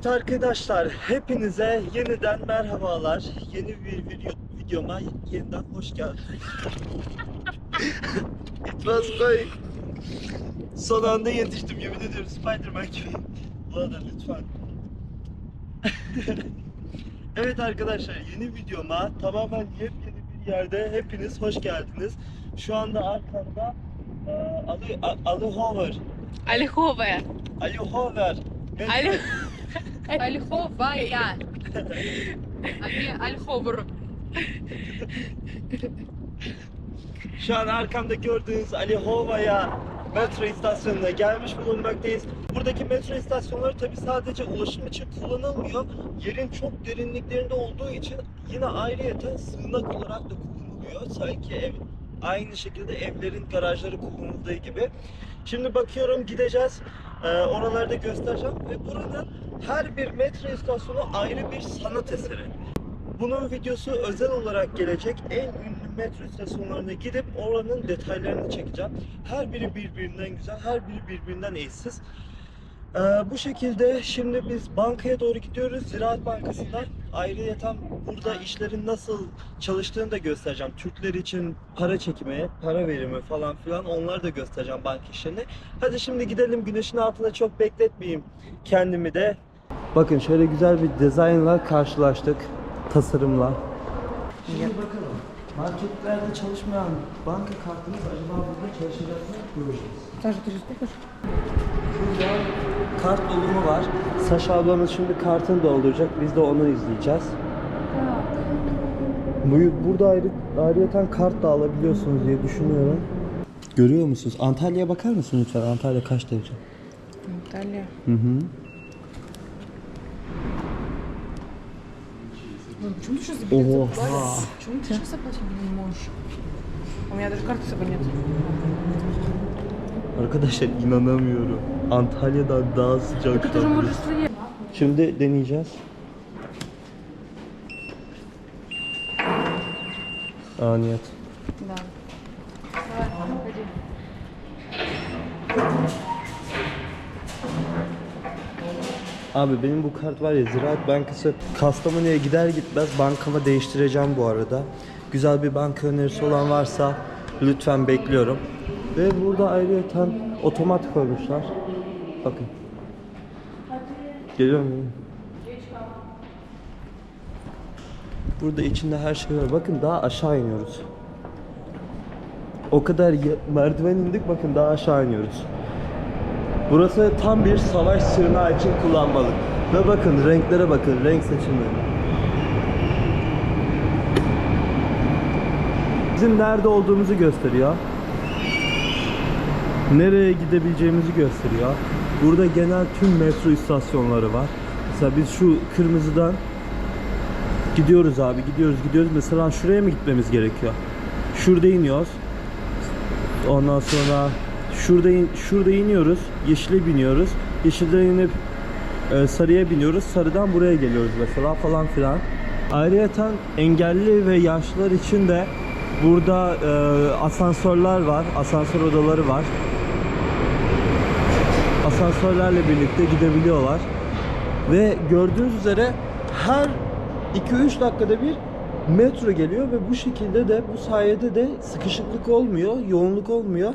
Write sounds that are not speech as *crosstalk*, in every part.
Evet arkadaşlar hepinize yeniden merhabalar. Yeni bir video, videoma yeniden hoş geldiniz. It was going. Son anda yetiştim yemin ediyorum Spiderman gibi. Bu arada lütfen. *laughs* evet arkadaşlar yeni videoma tamamen yepyeni bir yerde hepiniz hoş geldiniz. Şu anda arkamda e, Ali, Ali Hover. Ali Hover. Ali Hover. Ali Ольховая. А не Ольховр. Şu an arkamda gördüğünüz Ali Hova'ya metro istasyonuna gelmiş bulunmaktayız. Buradaki metro istasyonları tabi sadece ulaşım için kullanılmıyor. Yerin çok derinliklerinde olduğu için yine ayrıyeten sığınak olarak da kullanılıyor. Sanki ev aynı şekilde evlerin garajları kullanıldığı gibi. Şimdi bakıyorum gideceğiz. Ee, oralarda göstereceğim ve buranın her bir metro istasyonu ayrı bir sanat eseri. Bunun videosu özel olarak gelecek. En ünlü metro istasyonlarına gidip oranın detaylarını çekeceğim. Her biri birbirinden güzel, her biri birbirinden eşsiz. Ee, bu şekilde şimdi biz bankaya doğru gidiyoruz. Ziraat Bankası'ndan ayrıyeten burada işlerin nasıl çalıştığını da göstereceğim. Türkler için para çekimi, para verimi falan filan onları da göstereceğim banka işlerini. Hadi şimdi gidelim güneşin altında çok bekletmeyeyim kendimi de. Bakın şöyle güzel bir dizaynla karşılaştık. Tasarımla. Şimdi yep. bakalım. Marketlerde çalışmayan banka kartınız acaba burada çalışacak mı? Göreceğiz. Burada kart dolumu var. Saşa ablamız şimdi kartını dolduracak. Biz de onu izleyeceğiz. Bu- Burada ayrı, ayrıyeten kart da alabiliyorsunuz diye düşünüyorum. Görüyor musunuz? Antalya'ya bakar mısın lütfen? Antalya kaç derece? Antalya. Hı hı. почему ты сейчас за билет Ого. заплатил? Почему ты сейчас оплатить не можешь? У меня даже карты с собой нет. Arkadaşlar inanamıyorum. Antalya'dan daha sıcak. Так ты же можешь свои. Şimdi deneyeceğiz. Aa niyet. Да. Abi benim bu kart var ya Ziraat Bankası Kastamonu'ya gider gitmez bankamı değiştireceğim bu arada. Güzel bir banka önerisi olan varsa lütfen bekliyorum. Ve burada ayrıyeten otomat koymuşlar. Bakın. Geliyor mu? Burada içinde her şey var. Bakın daha aşağı iniyoruz. O kadar merdiven indik bakın daha aşağı iniyoruz. Burası tam bir savaş sığınağı için kullanmalık. Ve bakın renklere bakın, renk seçimleri. Bizim nerede olduğumuzu gösteriyor. Nereye gidebileceğimizi gösteriyor. Burada genel tüm metro istasyonları var. Mesela biz şu kırmızıdan gidiyoruz abi, gidiyoruz, gidiyoruz. Mesela şuraya mı gitmemiz gerekiyor? Şurada iniyoruz. Ondan sonra şurada in- şurada iniyoruz. Yeşile biniyoruz. Yeşilden inip e, sarıya biniyoruz. Sarıdan buraya geliyoruz mesela falan filan. Ayrıyeten engelli ve yaşlılar için de burada e, asansörler var. Asansör odaları var. Asansörlerle birlikte gidebiliyorlar. Ve gördüğünüz üzere her 2-3 dakikada bir metro geliyor ve bu şekilde de bu sayede de sıkışıklık olmuyor, yoğunluk olmuyor.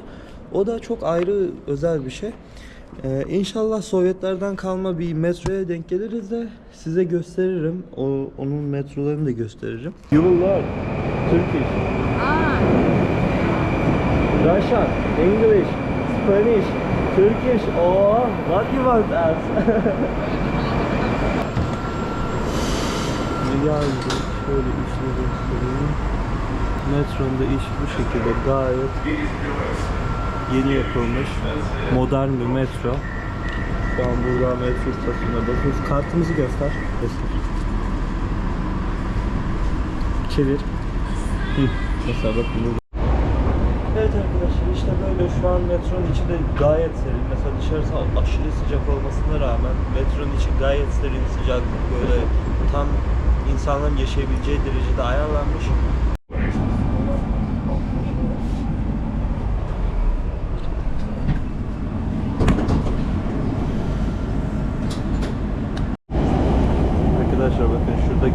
O da çok ayrı özel bir şey. Ee, inşallah Sovyetlerden kalma bir metroya denk geliriz de size gösteririm. O, onun metrolarını da gösteririm. You will learn Turkish, А, Russian, English, Spanish, Turkish. Oh, what you want us? *laughs* Yani şöyle işini göstereyim. Metronun da iş bu şekilde gayet yeni yapılmış modern bir metro. Şu an burada metro istasyonuna bakıyoruz. Kartımızı göster. Çevir. Hı. Mesela bakın burada. Evet arkadaşlar işte böyle şu an metronun içi de gayet serin. Mesela dışarısı aşırı sıcak olmasına rağmen metronun içi gayet serin sıcaklık böyle tam insanların yaşayabileceği derecede ayarlanmış.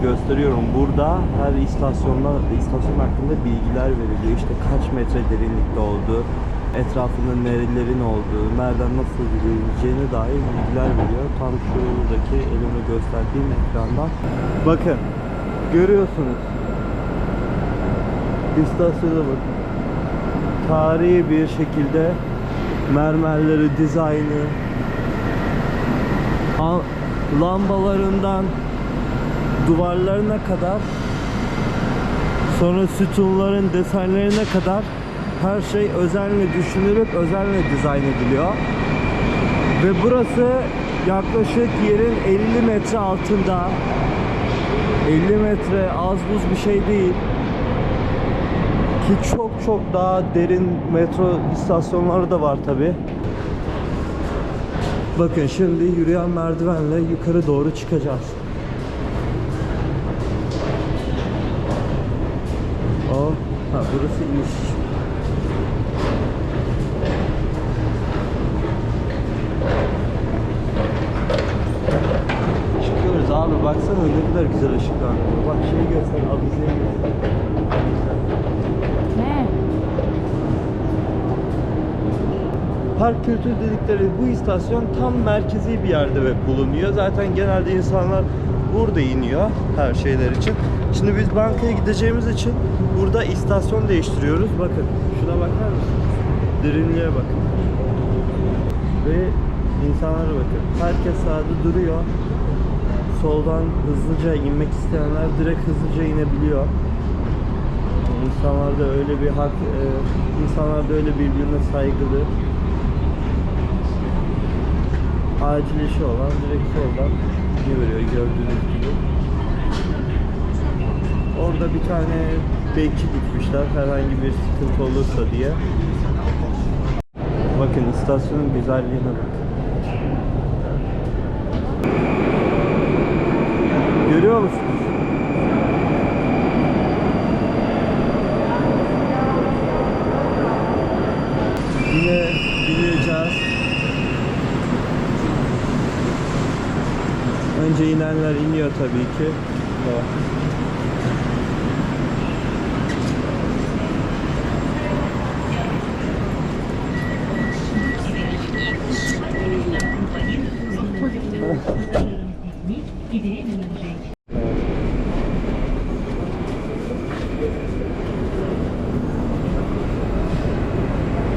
Gösteriyorum. Burada her istasyonda istasyon hakkında bilgiler veriliyor. İşte kaç metre derinlikte olduğu, etrafında nerelerin olduğu, nereden nasıl gidileceğine dair bilgiler veriyor. Tam şuradaki elime gösterdiğim ekrandan. Bakın görüyorsunuz. İstasyona bakın. Tarihi bir şekilde mermerleri, dizaynı, Al- lambalarından duvarlarına kadar sonra sütunların desenlerine kadar her şey özenle düşünülüp özenle dizayn ediliyor. Ve burası yaklaşık yerin 50 metre altında. 50 metre az buz bir şey değil. Ki çok çok daha derin metro istasyonları da var tabi. Bakın şimdi yürüyen merdivenle yukarı doğru çıkacağız. Ha burası iniş. Çıkıyoruz abi baksana ne kadar güzel ışıklar. Bak şey göster, avizeyi göster. Ne? Park kültür dedikleri bu istasyon tam merkezi bir yerde ve bulunuyor. Zaten genelde insanlar burada iniyor her şeyler için. Şimdi biz bankaya gideceğimiz için burada istasyon değiştiriyoruz. Bakın şuna bakar mısınız? Derinliğe bakın. Ve insanlara bakın. Herkes sağda duruyor. Soldan hızlıca inmek isteyenler direkt hızlıca inebiliyor. İnsanlarda öyle bir hak, e, insanlarda öyle birbirine saygılı, acil işi olan direkt soldan veriyor gördüğünüz gibi. Orada bir tane bekçi dikmişler herhangi bir sıkıntı olursa diye. Bakın istasyonun güzelliğine bak. Görüyor musunuz? Yine bineceğiz. Önce inenler iniyor tabii ki. Bak.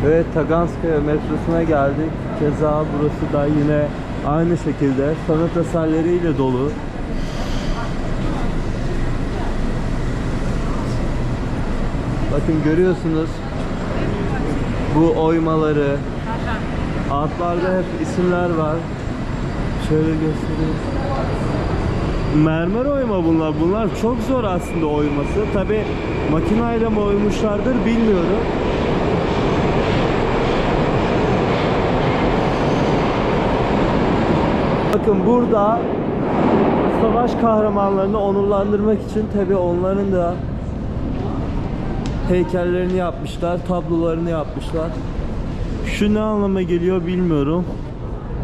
Evet Taganskaya metrosuna geldik. Keza burası da yine aynı şekilde sanat eserleriyle dolu. Bakın görüyorsunuz bu oymaları. Altlarda hep isimler var. Şöyle göstereyim. Mermer oyma bunlar. Bunlar çok zor aslında oyması. Tabi makinayla mı oymuşlardır bilmiyorum. Bakın burada savaş kahramanlarını onurlandırmak için tabi onların da heykellerini yapmışlar, tablolarını yapmışlar. Şu ne anlama geliyor bilmiyorum.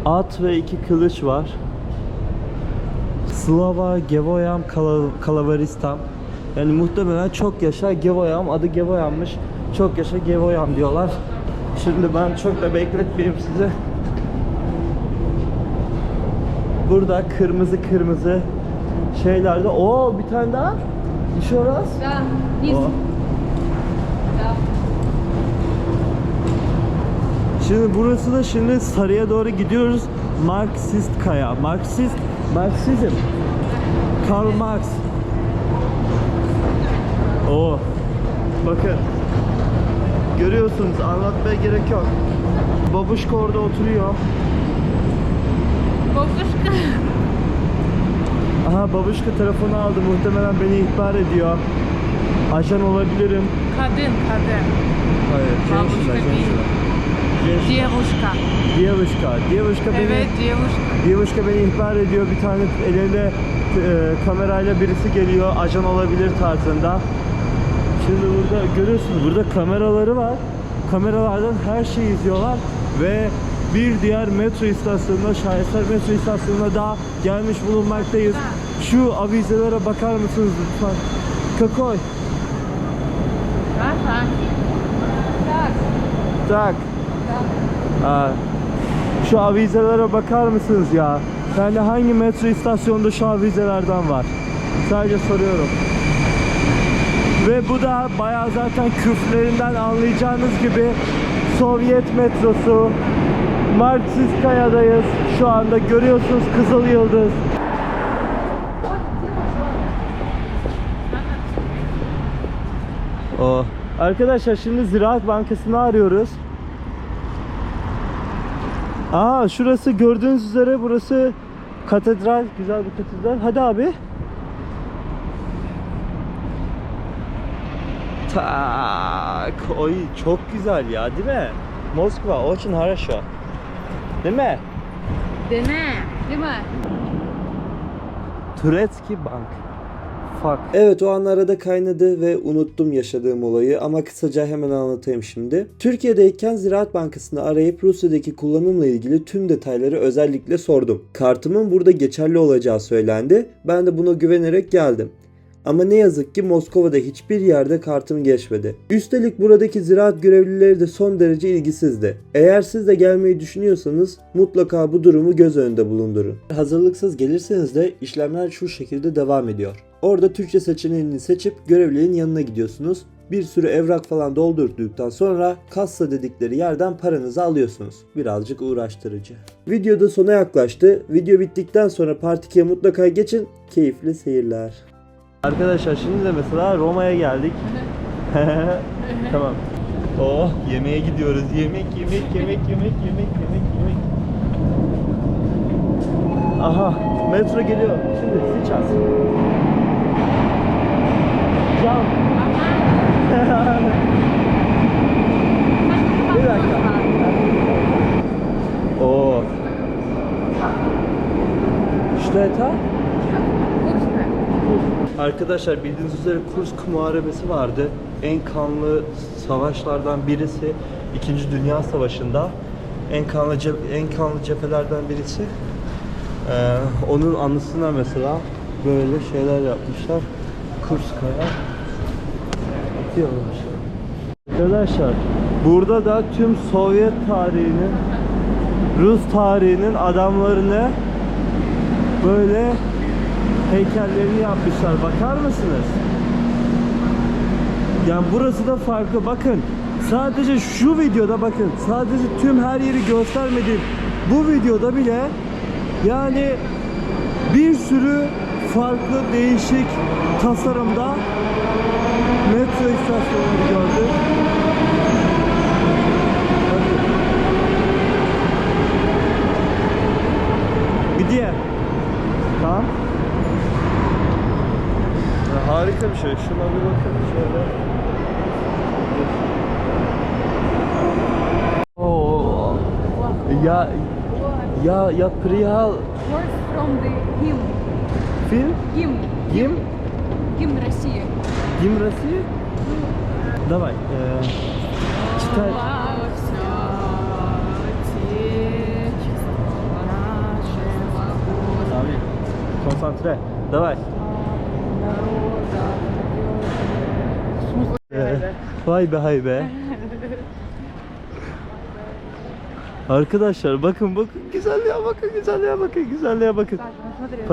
At ve iki kılıç var. Slava Gevoyam Kala- Kalavaristam. Yani muhtemelen çok yaşa Gevoyam adı Gevoyam'mış. Çok yaşa Gevoyam diyorlar. Şimdi ben çok da bekletmeyeyim size. Burada kırmızı kırmızı şeylerde. Oo bir tane daha. Еще раз. Да, низ. O. Да. Şimdi burası da şimdi sarıya doğru gidiyoruz. Marksist kaya. Marksist, Marksizm. Karl Marx. Oo. Bakın. Görüyorsunuz anlatmaya gerek yok. Babuşka orada oturuyor. Babuşka. Aha babuşka telefonu aldı. Muhtemelen beni ihbar ediyor. Ajan olabilirim. Kadın, kadın. Hayır, babuşka değil. Diyevuşka. Diyevuşka. Diyevuşka beni, evet, Diyevuşka. Diyevuşka beni ihbar ediyor. Bir tane elinde e, kamerayla birisi geliyor. Ajan olabilir tarzında. Şimdi burada görüyorsunuz burada kameraları var. Kameralardan her şeyi izliyorlar ve bir diğer metro istasyonuna, Şaheser metro istasyonuna daha gelmiş bulunmaktayız. Şu avizelere bakar mısınız lütfen? Kakoy. Tak. Tak. Aa, şu avizelere bakar mısınız ya? Yani hangi metro istasyonunda şu avizelerden var? Sadece soruyorum. Ve bu da bayağı zaten küflerinden anlayacağınız gibi Sovyet metrosu. Marksistkaya'dayız. Şu anda görüyorsunuz Kızıl Yıldız. Oh. Arkadaşlar şimdi Ziraat Bankası'nı arıyoruz. Aa şurası gördüğünüz üzere burası katedral, güzel bir katedral. Hadi abi. Tak. Oy çok güzel ya değil mi? Moskva, очень хорошо. Değil mi? Dene. Değil mi? Turetski Bank. Fuck. Evet o an arada kaynadı ve unuttum yaşadığım olayı ama kısaca hemen anlatayım şimdi. Türkiye'deyken Ziraat Bankası'nı arayıp Rusya'daki kullanımla ilgili tüm detayları özellikle sordum. Kartımın burada geçerli olacağı söylendi. Ben de buna güvenerek geldim. Ama ne yazık ki Moskova'da hiçbir yerde kartım geçmedi. Üstelik buradaki ziraat görevlileri de son derece ilgisizdi. Eğer siz de gelmeyi düşünüyorsanız mutlaka bu durumu göz önünde bulundurun. Hazırlıksız gelirseniz de işlemler şu şekilde devam ediyor. Orada Türkçe seçeneğini seçip görevlinin yanına gidiyorsunuz. Bir sürü evrak falan doldurduktan sonra kassa dedikleri yerden paranızı alıyorsunuz. Birazcık uğraştırıcı. Video da sona yaklaştı. Video bittikten sonra Part 2'ye mutlaka geçin. Keyifli seyirler. Arkadaşlar şimdi de mesela Roma'ya geldik. *laughs* tamam. Oh yemeğe gidiyoruz. Yemek, yemek, yemek, yemek, yemek, yemek, yemek. Aha metro geliyor. Şimdi sıçacağız. Cam. *laughs* Bir dakika. Oo. Что это? Arkadaşlar bildiğiniz üzere Kursk Muharebesi vardı. En kanlı savaşlardan birisi. İkinci Dünya Savaşı'nda en kanlı cep- en kanlı cephelerden birisi. Ee, onun anısına mesela böyle şeyler yapmışlar. Kurskaya atıyorlar. Arkadaşlar burada da tüm Sovyet tarihinin Rus tarihinin adamlarını böyle heykellerini yapmışlar. Bakar mısınız? Yani burası da farklı. Bakın sadece şu videoda bakın sadece tüm her yeri göstermedim. Bu videoda bile yani bir sürü farklı değişik tasarımda metro istasyonları gördük. Bakın. Gidiyor. Tamam. Ya harika bir şey. Şuna bir bakın şöyle. Oo. Ya ya ya Prihal Words from the hymn. film Hymn. Gim Гимн России. Gim России? Давай. Э, читай. Слава всё Отечество наше Бога, Abi konsantre. Давай. народа, Смысл Ee, vay be hay be. Arkadaşlar bakın bakın güzelliğe bakın güzelliğe bakın güzelliğe bakın. Так, ну смотри.